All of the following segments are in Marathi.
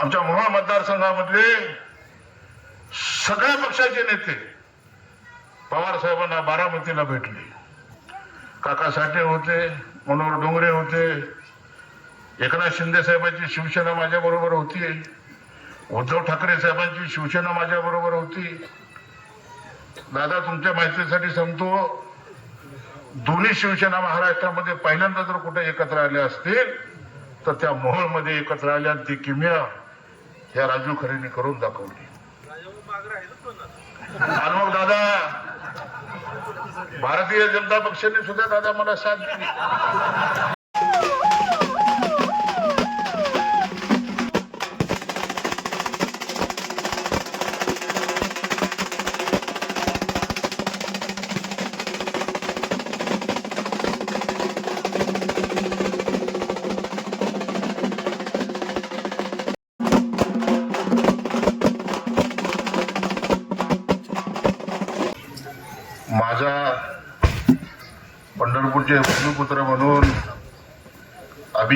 आमच्या मोहोळ मतदारसंघामधले सगळ्या पक्षाचे नेते पवार साहेबांना बारामतीला भेटले. काका साठे होते मनोहर डोंगरे होते एकनाथ शिंदे साहेबांची शिवसेना माझ्या बरोबर होती उद्धव ठाकरे साहेबांची शिवसेना माझ्या बरोबर होती. दादा तुमच्या माहितीसाठी सांगतो दोन्ही शिवसेना महाराष्ट्रामध्ये पहिल्यांदा जर कुठे एकत्र आल्या असतील तर त्या मोहोळमध्ये एकत्र आल्या ती किमया या राजू खरेने करून दाखवली. आणि मग दादा भारतीय जनता पक्षाने सुद्धा दादा मला साथ दिली.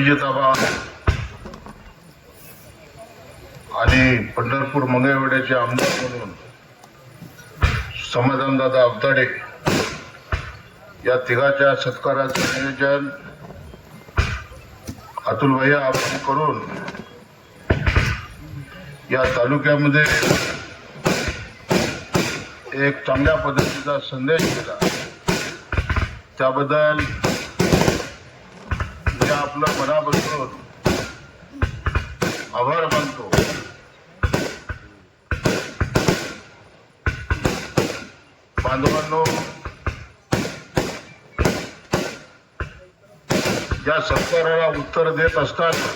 अभिजित आणि पंढरपूर मंगळवेड्याचे आमदार म्हणून समाधानदादा अवताडे या तिघाच्या सत्काराचं नियोजन अतुल भैया आपण करून या तालुक्यामध्ये एक चांगल्या पद्धतीचा संदेश दिला. त्याबद्दल आपलं मनापासून आभार मानतो. बांधवांनो या सत्काराला उत्तर देत असताना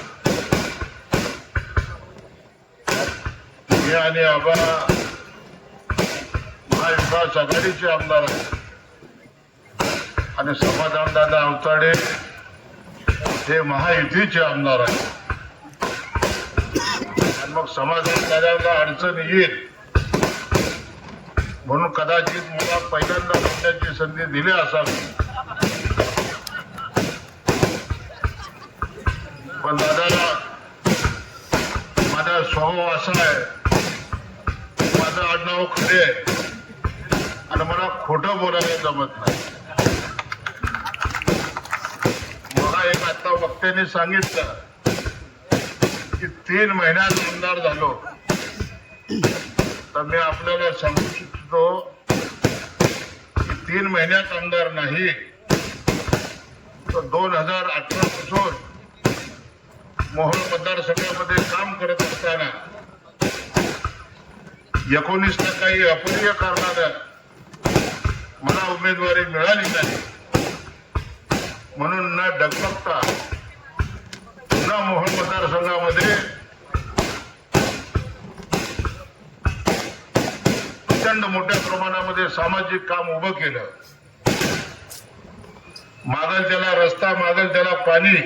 मी आणि आबा महाविकास आघाडीचे आमदार आहेत. आणि समाधानदादा अवताडे हे महायुतीचे आमदार आहेत. आणि मग समाधानदादाला अडचण येईल. म्हणून कदाचित मला पहिल्यांदा बोलण्याची संधी दिली असावी. पण दादाला माझा स्वभाव असा आहे. माझं आडनाव खरे आहे. आणि मला खोटं बोलायला जमत नाही मला एक आता वक्त्याने सांगितलं की तीन महिन्यात आमदार झालो. तर मी आपल्याला सांगू इच्छितो की तीन महिन्यात आमदार नाही. तर दोन हजार अठरा पासून मोहोळ मतदारसंघामध्ये काम करत असताना एकोणीस काही अपरीय कारणानं मला उमेदवारी मिळाली नाही. म्हणून न डगमगता पुन्हा मोहन मतदारसंघामध्ये प्रचंड मोठ्या प्रमाणामध्ये सामाजिक काम उभं केलं. मागल त्याला रस्ता मागल त्याला पाणी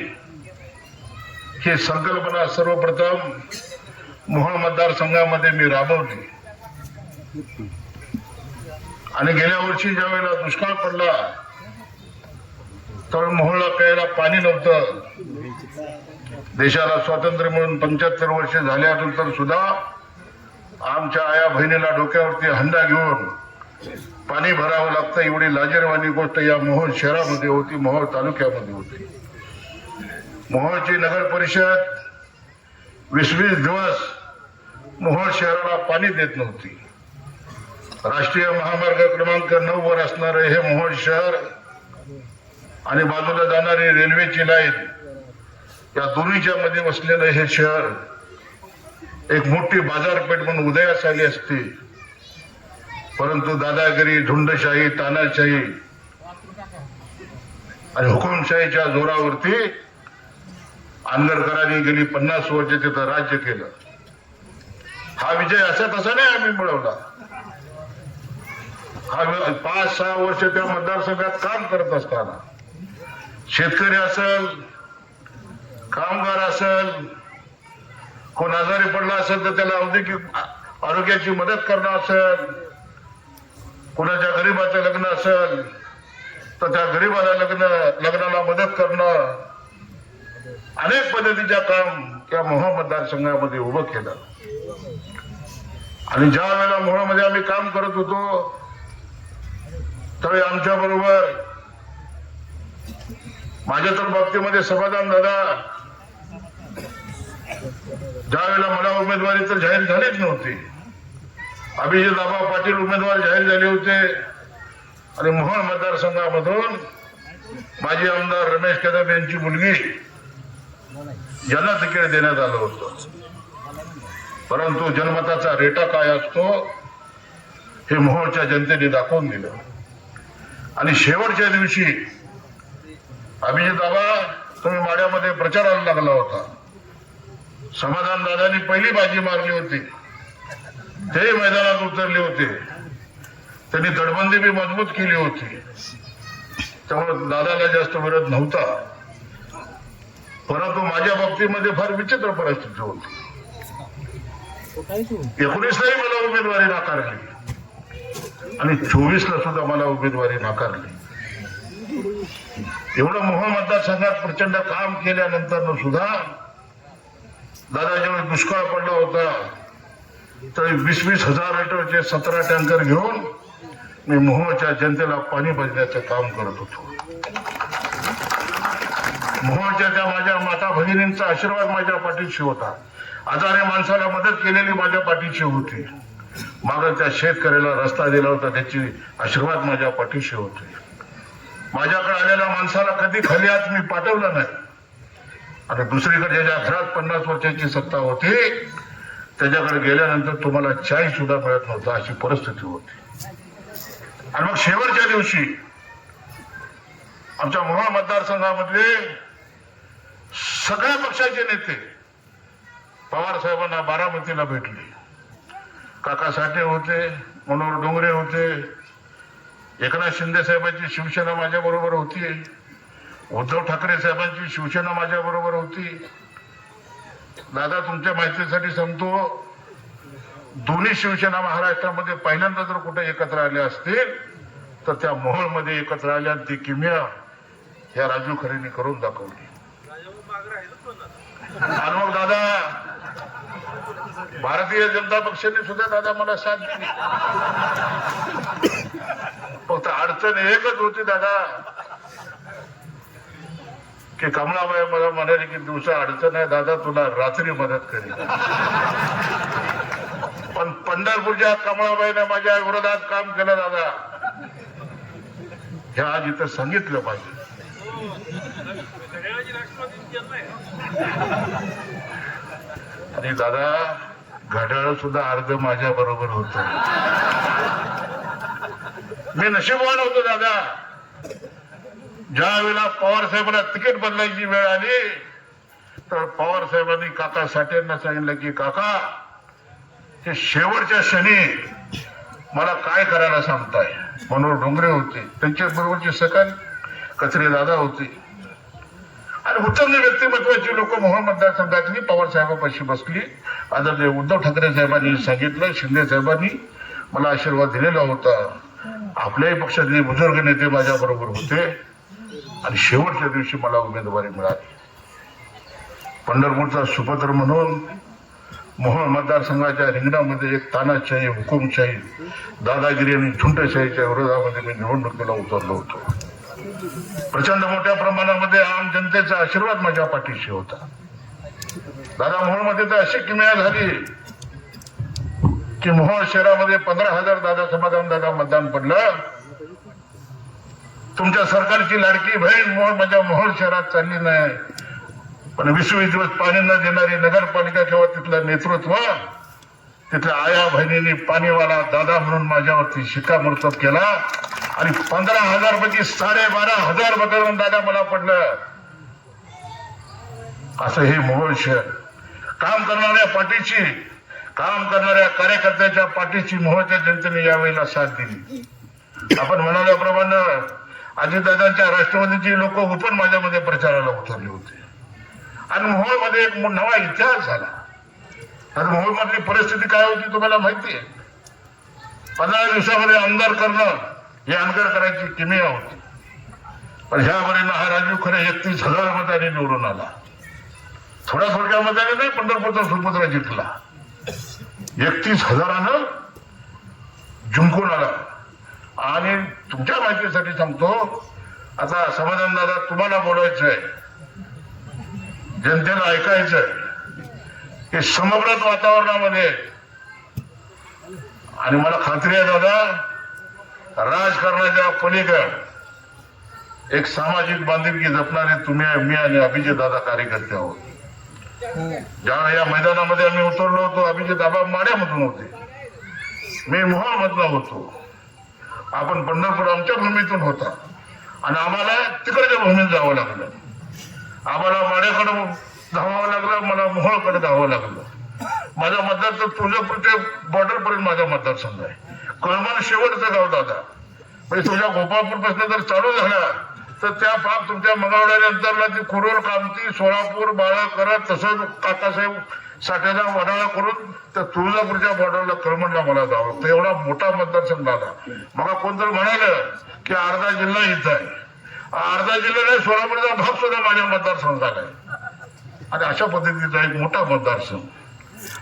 ही संकल्पना सर्वप्रथम मोहन मतदारसंघामध्ये मी राबवली. आणि गेल्या वर्षी ज्या वेळेला दुष्काळ पडला तर मोहोळला प्यायला पाणी नव्हतं. देशाला स्वातंत्र्य मिळून पंच्याहत्तर वर्ष झाल्यानंतर सुद्धा आमच्या आया बहिणीला डोक्यावरती हंडा घेऊन पाणी भरावं लागतं. एवढी लाजरवाणी गोष्ट या मोहोळ शहरामध्ये होती मोहोळ तालुक्यामध्ये होती. मोहोळची नगर परिषद वीस वीस दिवस मोहोळ शहराला पाणी देत नव्हती. राष्ट्रीय महामार्ग क्रमांक नऊ वर असणारे हे मोहोळ शहर आणि बाजूला जाणारी रेल्वेची लाईन या दोन्हीच्या मध्ये वसलेलं हे शहर एक मोठी बाजारपेठ म्हणून उदयास आली असती. परंतु दादागिरी झुंडशाही तानाशाही आणि हुकुमशाहीच्या जोरावरती आंदरकरांनी गेली पन्नास वर्ष तिथं राज्य केलं. हा विजय असा तसा नाही आम्ही मिळवला. हा वि- पाच सहा वर्ष त्या मतदारसंघात काम करत असताना शेतकरी असेल कामगार असेल कोण आजारी पडला असेल तर त्याला औद्योगिक आरोग्याची मदत करणं असेल कोणाच्या गरीबाचं लग्न असेल तर त्या गरीबाला लग्न लग्नाला मदत करणं. अनेक पद्धतीच्या काम त्या मोह मतदारसंघामध्ये उभं केलं. आणि ज्या वेळेला मोहमध्ये आम्ही काम करत होतो त्यावेळी आमच्या बरोबर माझ्या तर बाबतीमध्ये समाधान दादा ज्या वेळेला मला उमेदवारी तर जाहीर झालीच नव्हती. अभिजित आबा पाटील उमेदवार जाहीर झाले होते. आणि मोहन मतदारसंघामधून माजी आमदार रमेश कदम यांची मुलगी यांना तिकीट देण्यात आलं होतं. परंतु जनमताचा रेटा काय असतो हे मोहोळच्या जनतेने दाखवून दिलं. आणि शेवटच्या दिवशी अभिजित बाबा तुम्ही माड्यामध्ये प्रचाराला लागला होता. समाधान दादांनी पहिली बाजी मारली होती. ते मैदानात उतरले होते. त्यांनी तटबंदी बी मजबूत केली होती. त्यामुळे दादाला जास्त विरोध नव्हता. परंतु माझ्या बाबतीमध्ये फार विचित्र परिस्थिती होती. एकोणीसलाही मला उमेदवारी नाकारली. आणि चोवीसला सुद्धा मला उमेदवारी नाकारली. एवढं मोह मतदारसंघात प्रचंड काम केल्यानंतर सुद्धा दादा ज्यावेळी दुष्काळ पडला होता. तर वीस वीस हजार लिटरचे सतरा टँकर घेऊन मी मोहोळच्या जनतेला पाणी भरण्याचं काम करत होतो. मोहोळच्या त्या माझ्या माता भगिनींचा आशीर्वाद माझ्या पाठीशी होता. आजारी माणसाला मदत केलेली माझ्या पाठीशी होती. मागं त्या शेतकऱ्याला रस्ता दिला होता त्याची आशीर्वाद माझ्या पाठीशी होते. माझ्याकडे आलेल्या माणसाला कधी खाली आज मी पाठवलं नाही. आता दुसरीकडे ज्याच्या घरात पन्नास वर्षाची सत्ता होती त्याच्याकडे गेल्यानंतर तुम्हाला चाय सुद्धा मिळत नव्हता अशी परिस्थिती होती. आणि मग शेवटच्या दिवशी आमच्या मोहोळ मतदारसंघामधले सगळ्या पक्षाचे नेते पवार साहेबांना बारामतीला भेटले. काका साठे होते मनोहर डोंगरे होते एकनाथ शिंदे साहेबांची शिवसेना माझ्या बरोबर होती. उद्धव ठाकरे साहेबांची शिवसेना माझ्या बरोबर होती. दादा तुमच्या माहितीसाठी सांगतो दोन्ही शिवसेना महाराष्ट्रामध्ये पहिल्यांदा जर कुठे एकत्र आले असतील तर त्या मोहोळमध्ये एकत्र आल्या आणि ती किमया या राजू खरेने करून दाखवली. आणि मग दादा भारतीय जनता पक्षाने सुद्धा दादा मला साथ दिली. अडचण एकच होती दादा. की कमलाबाई मला म्हणाली की दिवसा अडचण आहे दादा तुला रात्री मदत करेल पण पंढरपूरच्या कमळाबाईने माझ्या विरोधात काम केलं दादा. हे आज इथं सांगितलं पाहिजे. आणि दादा घड्याळ सुद्धा अर्ध माझ्या बरोबर होत. मी नशीबवान होतो दादा. ज्या वेळेला पवार साहेबांना तिकीट बदलायची वेळ आली तर पवार साहेबांनी काका साठेंना सांगितलं की काका हे शेवटच्या क्षणी मला काय करायला सांगताय? मनोहर डोंगरे होते. त्यांच्या बरोबरचे सकाळ कचरे दादा होते. आणि उत्तम व्यक्तिमत्वाची लोक मोहन मतदारसंघातली पवार साहेबापाशी बसली. आदरणीय उद्धव ठाकरे साहेबांनी सांगितलं शिंदे साहेबांनी मला आशीर्वाद दिलेला होता. आपल्याही पक्षातले बुजुर्ग नेते माझ्या बरोबर होते. आणि शेवटच्या दिवशी मला उमेदवारी मिळाली. पंढरपूरचा सुपत्र म्हणून मोहोळ मतदारसंघाच्या रिंगणामध्ये एक तानाशाही हुकुमशाही दादागिरी आणि झुंटशाहीच्या विरोधामध्ये मी निवडणुकीला उतरलो होतो. प्रचंड मोठ्या प्रमाणामध्ये आम जनतेचा आशीर्वाद माझ्या पाठीशी होता. दादा मोहोळमध्ये तर अशी किमया झाली. की मोहोळ शहरामध्ये पंधरा हजार दादा समाधान दादा मतदान पडलं. तुमच्या सरकारची लाडकी बहीण मोहोळ माझ्या मोहोळ शहरात चालली नाही. पण वीस दिवस पाणी न देणारी नगरपालिका किंवा तिथलं नेतृत्व तिथल्या आया बहिणींनी पाणीवाला दादा म्हणून माझ्यावरती शिक्कामोर्तब केला. आणि पंधरा हजार पैकी साडेबारा हजार मतदान दादा मला पडलं. असं हे मोहोळ शहर. काम करणाऱ्या पाठीची काम करणाऱ्या कार्यकर्त्याच्या पाठीची मोहोळच्या जनतेने यावेळेला साथ दिली. आपण म्हणाल्याप्रमाणे अजितदादांच्या राष्ट्रवादीची लोक पण माझ्यामध्ये प्रचाराला उतरले होते. आणि मोहोळमध्ये एक नवा इतिहास झाला. आणि मोहोळमधली परिस्थिती काय होती तुम्हाला माहिती आहे पंधरा दिवसामध्ये आमदार करणं हे आमदार करायची किमिया होती. पण ह्या हा राजीव खरे एकतीस हजार मताने निवडून आला. थोड्या थोडक्या मताने नाही पंढरपूरचा सुपुत्र जिंकला. एकतीस हजारानं जिंकून आला. आणि तुमच्या माहितीसाठी सांगतो आता समाधान दादा तुम्हाला बोलायचं आहे जनतेला ऐकायचं आहे हे समग्रत वातावरणामध्ये. आणि मला खात्री आहे दादा राजकारणाच्या पलीकड एक सामाजिक बांधिलकी जपणारे तुम्ही मी आणि अभिजित दादा कार्यकर्ते आहोत. ज्या या मैदानामध्ये आम्ही उतरलो होतो अभिजित आबा माड्यामधून होते. मी मोहामधला होतो. आपण पंढरपूर आमच्या भूमीतून होता. आणि आम्हाला तिकडच्या भूमीत जावं लागलं. आम्हाला माड्याकडे धावावं लागलं मला मोहळकडे धावावं लागलं. माझा मतदार तर ते बॉर्डर पर्यंत माझा मतदारसंघ आहे. कळमन शेवटचं गाव दादा. म्हणजे तुझ्या गोपाळपूर प्रश्न जर चालू झाला तर त्या पाप तुमच्या मंगळवाड्यानंतरला ती कुरोल कामती सोलापूर बाळा करत तसंच काकासाहेब साठ्याचा वडाळा करून तर तुळजापूरच्या बॉर्डरला कळमणला मला जावं तर एवढा मोठा मतदारसंघ आला मला कोणतरी म्हणालं की अर्धा जिल्हा इथं आहे. अर्धा जिल्हा नाही सोलापूरचा भाग सुद्धा माझ्या मतदारसंघाला आहे आणि अशा पद्धतीचा एक मोठा मतदारसंघ.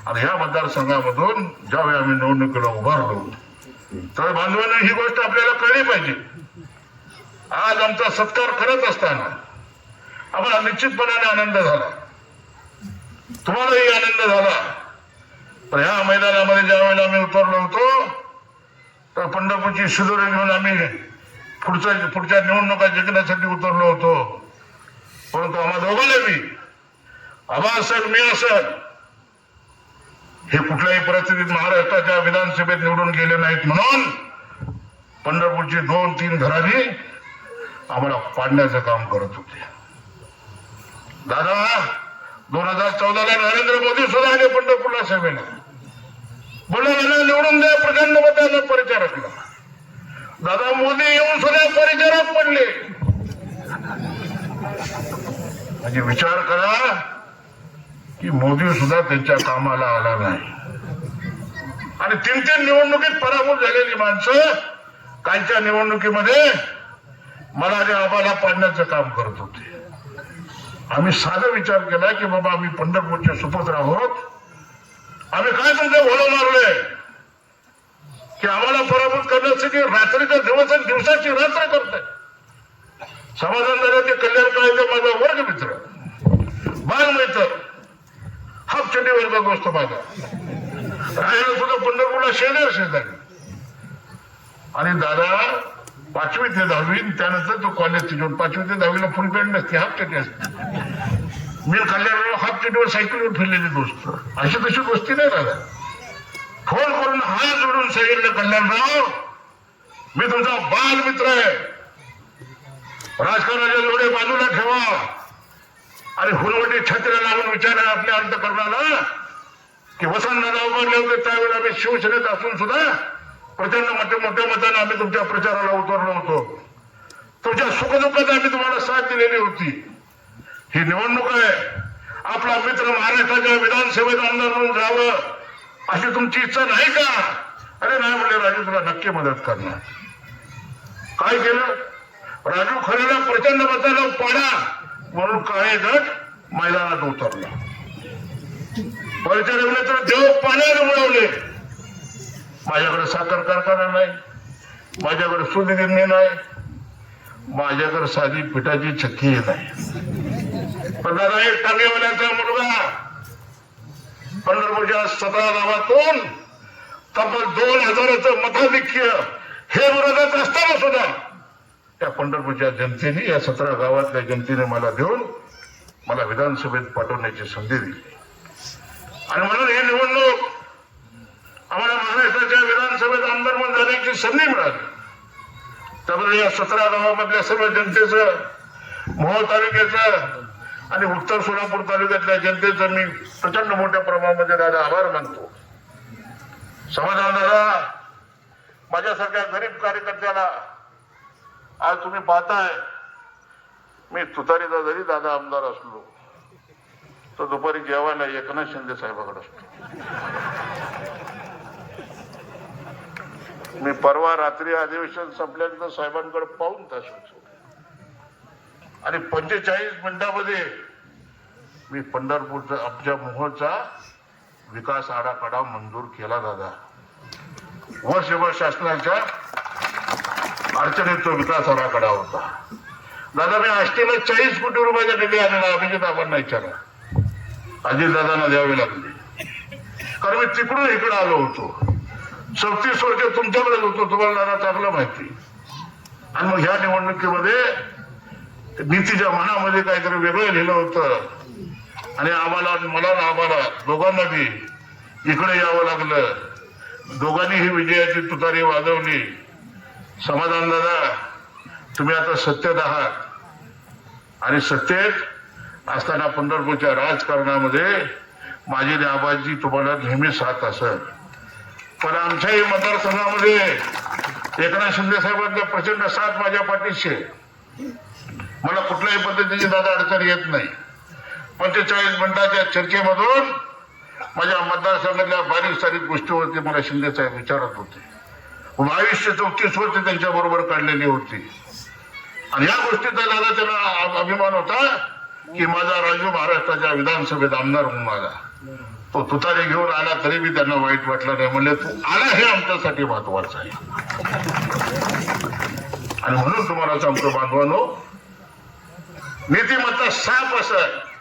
आणि ह्या मतदारसंघामधून ज्यावेळी आम्ही निवडणुकीला उभारलो तर बांधवांना ही गोष्ट आपल्याला कळली पाहिजे. आज आमचा सत्कार करत असताना आम्हाला निश्चितपणाने आनंद झाला. तुम्हालाही आनंद झाला. तर ह्या मैदानामध्ये ज्या वेळेला आम्ही उतरलो होतो तर पंढरपूरची शिदोरी घेऊन आम्ही पुढच्या पुढच्या निवडणुका जिंकण्यासाठी उतरलो होतो. परंतु आम्हा दोघांना मी आबा असेल मी असेल हे कुठल्याही परिस्थितीत महाराष्ट्राच्या विधानसभेत निवडून गेले नाहीत म्हणून पंढरपूरची दोन तीन घरांनी आम्हाला पाडण्याचं काम करत होते दादा दोन हजार चौदाला नरेंद्र मोदी सुद्धा आले पंढरपूरला सभेला. बोलले यांना निवडून द्या प्रचंड मतांना परिचारकला दादा मोदी येऊन सुद्धा परिचारात पडले. म्हणजे विचार करा की मोदी सुद्धा त्यांच्या कामाला आला नाही. आणि तीन तीन निवडणुकीत पराभूत झालेली माणसं कालच्या निवडणुकीमध्ये मला आणि आम्हाला पाडण्याचं काम करत होते. आम्ही साधा विचार केला की बाबा आम्ही पंढरपूरचे सुपुत्र आहोत. आम्ही काय तुमचं घोडं मारलंय की आम्हाला पराभूत करण्यासाठी रात्रीचा दिवस आणि दिवसाची रात्र करताय. समाधान झालं ते कल्याण काळाचा माझा वर्ग मित्र. बालमित्र हाफ चंडी वर्ग दोस्त माझा. राहायला सुद्धा पंढरपूरला शेजार शेजारी. आणि दादा पाचवी ते दहावी त्यानंतर तो कॉलेज घेऊन पाचवी ते दहावीला फुल पॅन्ट नसते हाफ चड्डी असते. मी कल्याणला हाफ चड्डीवर सायकलीवर फिरलेली दोस्त. अशी तशी गोष्टी नाही दादा फोन करून हात जोडून सांगितलं कल्याणराव मी तुमचा बाल मित्र आहे. राजकारणाच्या जोडे बाजूला ठेवा. आणि हुलवटी छत्र्या लावून विचारा आपल्या अंतकरणाला. की वसंतदादा उभारले होते त्यावेळेला आम्ही शिवसेनेत असून सुद्धा प्रचंड मोठ्या मोठ्या मताने आम्ही तुमच्या प्रचाराला उतरलो होतो. तुमच्या सुखदुःखात आम्ही तुम्हाला साथ दिलेली होती. ही निवडणूक आहे. आपला मित्र महाराष्ट्राच्या विधानसभेत आमदार म्हणून जावं अशी तुमची इच्छा नाही का? अरे नाही म्हणले राजू तुला नक्की मदत करणार. काय केलं? राजू खरेला प्रचंड मताला पाडा म्हणून काळे गट मैदानात उतरला. परिचय तर देव पाण्याने मिळवले माझ्याकडे साखर कारखाना नाही. माझ्याकडे सुदिगिरणी नाही. माझ्याकडे साधी पिठाची चक्की नाही. पण दादा एक टांगेवाल्याचा मुलगा पंढरपूरच्या सतरा गावातून तब्बल दोन हजाराचं मताधिक्य हे विरोधात असताना सुद्धा त्या पंढरपूरच्या जनतेने या सतरा गावातल्या जनतेने मला देऊन मला विधानसभेत पाठवण्याची संधी दिली. आणि म्हणून हे निवडणूक आम्हाला महाराष्ट्राच्या विधानसभेत आमदार म्हणून जाण्याची संधी मिळाली. त्यामुळे या सतरा गावामधल्या सर्व जनतेचं मोहोळ तालुक्याचं आणि उत्तर सोलापूर तालुक्यातल्या जनतेचं मी प्रचंड मोठ्या प्रमाणामध्ये दादा आभार मानतो. समाधान दादा माझ्यासारख्या गरीब कार्यकर्त्याला आज तुम्ही पाहताय. मी तुतारीचा जरी दादा आमदार असलो तर दुपारी जेवायला एकनाथ शिंदे साहेबाकडे असतो. मी परवा रात्री अधिवेशन संपल्यानंतर साहेबांकडे पाहून तास होतो आणि पंचेचाळीस मिनिटामध्ये मी पंढरपूरचा आमच्या मोहचा विकास आराखडा मंजूर केला दादा. वर्षभर शासनाच्या अडचणीत तो विकास आराखडा होता. दादा मी आष्टीला चाळीस कोटी रुपयाचा निधी आणला अभिजित आबांना विचारा अजितदादांना द्यावी लागली. कारण मी तिकडून इकडे आलो होतो. चौतीस वर्ष तुमच्याकडे होतो तुम्हाला दादा चांगलं माहिती. आणि मग ह्या निवडणुकीमध्ये नीतीच्या मनामध्ये काहीतरी वेगळं लिहिलं होतं. आणि आम्हाला मला ना आम्हाला दोघांना बी इकडे यावं लागलं. दोघांनी ही विजयाची तुतारी वाजवली. समाधान दादा तुम्ही आता सत्तेत आहात. आणि सत्तेत असताना पंढरपूरच्या राजकारणामध्ये माझी आबाजी तुम्हाला नेहमी साथ असत पण आमच्याही मतदारसंघामध्ये एकनाथ शिंदे साहेबांचा प्रचंड साथ माझ्या पाठीशी आहे. मला कुठल्याही पद्धतीची दादा अडचण येत नाही. पंचेचाळीस मिनिटाच्या चर्चेमधून माझ्या मतदारसंघातल्या बारीक सारीक गोष्टीवरती मला शिंदे साहेब विचारत होते. बावीसशे आयुष्य चौतीस वर्ष त्यांच्या बरोबर काढलेली होती. आणि या गोष्टीचा दादा त्यांना अभिमान होता की माझा राजू महाराष्ट्राच्या विधानसभेत आमदार म्हणून आला. तो तुतारी घेऊन आला तरी मी त्यांना वाईट वाटलं नाही. म्हणले तू आला हे आमच्यासाठी महत्वाचं आहे. आणि म्हणून तुम्हाला सांगतो बांधवानो नीतिमत्ता साफ आहे.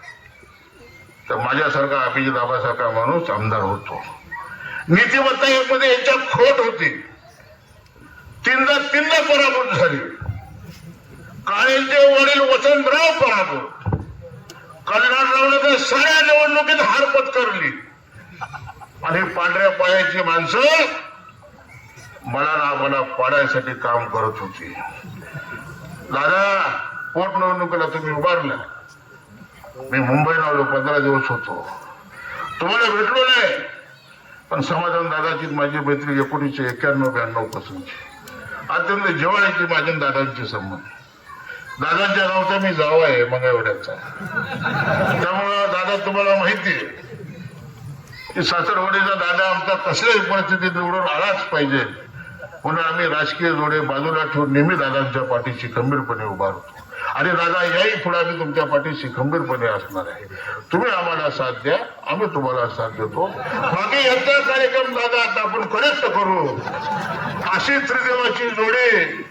तर माझ्यासारखा अभिजित आबासारखा माणूस आमदार होतो. नीतिमत्ता मध्ये यांच्यात खोट होती. तीनदा तीनदा पराभूत झाली. काळेंचे वडील वसंतराव पराभूत. कल्याणरावनं साऱ्या निवडणुकीत हार पत्करली आणि पांढऱ्या पायाची माणसं मला ना मला पाडायसाठी काम करत होती. दादा पोटनिवडणुकीला तुम्ही उभारल्या मी मुंबईला आलो पंधरा दिवस होतो. तुम्हाला भेटलो नाही. पण समाधान दादाची माझी मैत्री एकोणीसशे एक्क्याण्णव ब्याण्णव पासूनची. अत्यंत जिव्हाळ्याची माझ्या दादांची दादांचे संबंध. दादांच्या नावचा मी जावा आहे मंगळवड्याचा. त्यामुळं दादा तुम्हाला माहिती आहे की सासरवाडीचा दादा आमचा कसल्याही परिस्थितीत निवडून आलाच पाहिजे. म्हणून आम्ही राजकीय जोडे बाजूला ठेवून नेहमी दादांच्या पाठीशी खंबीरपणे उभारतो आणि दादा याही पुढे आम्ही तुमच्या पाठीशी खंबीरपणे असणार आहे. तुम्ही आम्हाला साथ द्या आम्ही तुम्हाला साथ देतो. बाकी यांचा कार्यक्रम दादा आता आपण कनेक्ट करू. अशी त्रिदेवाची जोडी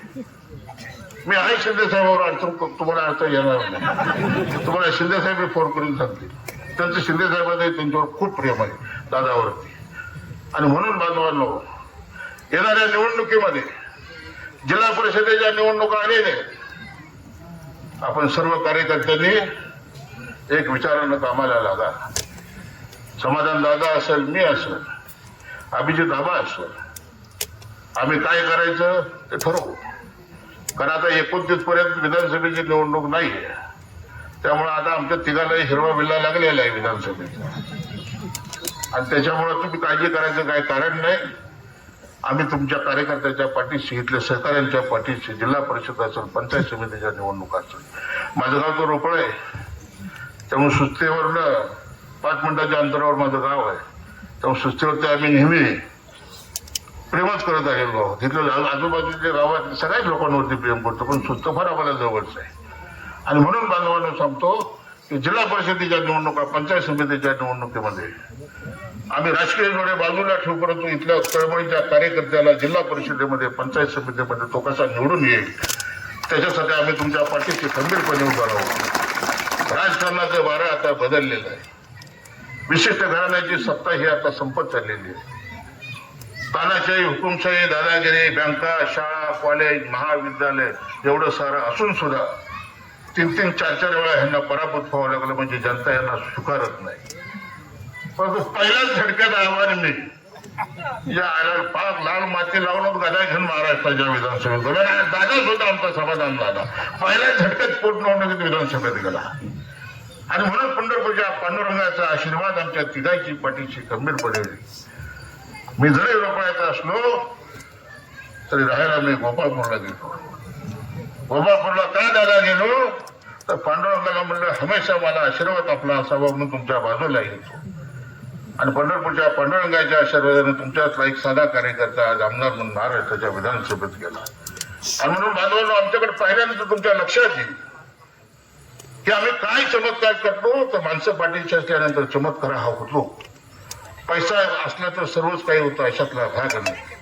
मी आहे शिंदेसाहेबावर अडचण तुम्हाला अडचण येणार नाही. तुम्हाला शिंदेसाहेब फोन करून सांगतील त्यांचं शिंदेसाहेबांचं त्यांच्यावर खूप प्रेम आहे दादावरती. आणि म्हणून बांधवांनो येणाऱ्या निवडणुकीमध्ये जिल्हा परिषदेच्या निवडणुका आलेल्या आपण सर्व कार्यकर्त्यांनी एक विचारानं कामाला लागा. समाधान दादा असेल मी असेल अभिजित आबा असेल. आम्ही काय करायचं ते ठरवू. कारण आता एकोणतीस पर्यंत विधानसभेची निवडणूक नाही आहे. त्यामुळे आता आमच्या तिघालाही हिरवा बिल्ला लागलेला आहे विधानसभेचा. आणि त्याच्यामुळे तुम्ही काळजी करायचं काय कारण नाही. आम्ही तुमच्या कार्यकर्त्याच्या पाठीशी इथल्या सहकाऱ्यांच्या पाठीशी जिल्हा परिषद असेल पंचायत समितीच्या निवडणूक असेल. माझं गाव तो रोपळ आहे. त्यामुळे सुस्तीवरनं पाच मिनिटाच्या अंतरावर माझं गाव आहे. त्यामुळे सुस्तीवरती आम्ही नेहमी प्रेमच करत आहे गाव. तिथलं आजूबाजूच्या गावात सगळ्याच लोकांवरती प्रेम करतो पण सुस्त आम्हाला जवळच आहे. आणि म्हणून बांधवांना सांगतो की जिल्हा परिषदेच्या निवडणुका पंचायत समितीच्या निवडणुकीमध्ये आम्ही राजकीय जोडे बाजूला ठेवू परंतु इथल्या कळमळीच्या कार्यकर्त्याला जिल्हा परिषदेमध्ये पंचायत समितीमध्ये तो कसा निवडून येईल त्याच्यासाठी आम्ही तुमच्या पाठीशी खंबीरपणे उभा राहू. राजकारणाचं वारं आता बदललेलं आहे. विशिष्ट घराण्याची सत्ता ही आता संपत चाललेली आहे. तानाशाही हुकुमशाही दादागिरी बँका शाळा कॉलेज महाविद्यालय एवढं सारं असून सुद्धा तीन तीन चार चार वेळा ह्यांना पराभूत व्हावं लागलं म्हणजे जनता यांना स्वीकारत नाही. परंतु पहिल्याच झटक्यात आव्हान मी या आला पाक लाल माती लावून गदा घेऊन महाराष्ट्राच्या विधानसभेत गेलो. दादा सुद्धा आमचा समाधान झाला. पहिल्याच झटक्यात पोटनिवडणुकीत विधानसभेत गेला. आणि म्हणून पंढरपूरच्या पांडुरंगाचा आशीर्वाद आमच्या तिघाची पाठीशी गंभीरपणे मी जरी रोपळ्याचा असलो तरी राहायला मी गोपाळपूरला गेलो. गोपाळपूरला का दादा गेलो? तर पांडुरंगाला म्हणलं हमेशा मला आशीर्वाद आपला असावा म्हणून तुमच्या बाजूला येतो आणि पंढरपूरच्या पांडुरंगाच्या आशीर्वादाने तुमच्यातला एक साधा कार्यकर्ता आज आमदार म्हणून महाराष्ट्राच्या विधानसभेत गेला. आणि म्हणून बांधवांनो आमच्याकडे पाहिल्यानंतर तुमच्या लक्षात येईल की आम्ही काय चमत्कार करतो. तर माणसं पाठीशी असल्यानंतर चमत्कार हा होतो. पैसा असला तर सर्वच काही होतं अशातला भाग नाही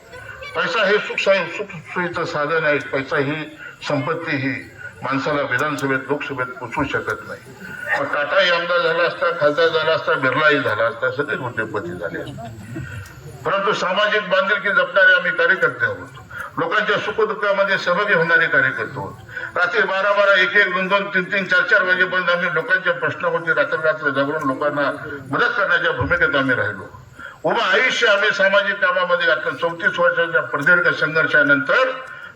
पैसा हे सुख सुखसोयीचं साधन आहे. पैसा ही संपत्ती ही माणसाला विधानसभेत लोकसभेत पोचवू शकत नाही. मग टाटाही आमदार झाला असता खासदार झाला असता बिर्लाही झाला असता सगळे उद्योगपती झाले असते. परंतु सामाजिक बांधिलकी जपणारे आम्ही कार्यकर्ते आहोत. लोकांच्या सुखदुःखामध्ये सहभागी होणारे कार्यकर्ते आहोत. रात्री बारा बारा एक एक दोन दोन तीन तीन चार चार वाजेपर्यंत आम्ही लोकांच्या प्रश्नावरती रात्र रात्र जागरून लोकांना मदत करण्याच्या भूमिकेत आम्ही राहिलो. उभं आयुष्य आम्ही सामाजिक कामामध्ये घातलं चौतीस वर्षाच्या प्रदीर्घ संघर्षानंतर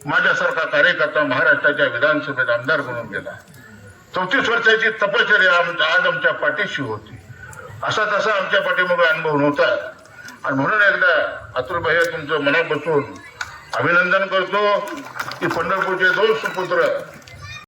माझ्यासारखा कार्यकर्ता महाराष्ट्राच्या विधानसभेत आमदार म्हणून गेला. चौतीस वर्षाची तपश्चर्या आज आमच्या पाठीशी होती. असा तसा आमच्या पाठीमागे अनुभव नव्हता. आणि म्हणून एकदा अतुल भैया तुमचं मनापासून अभिनंदन करतो की पंढरपूरचे दोन सुपुत्र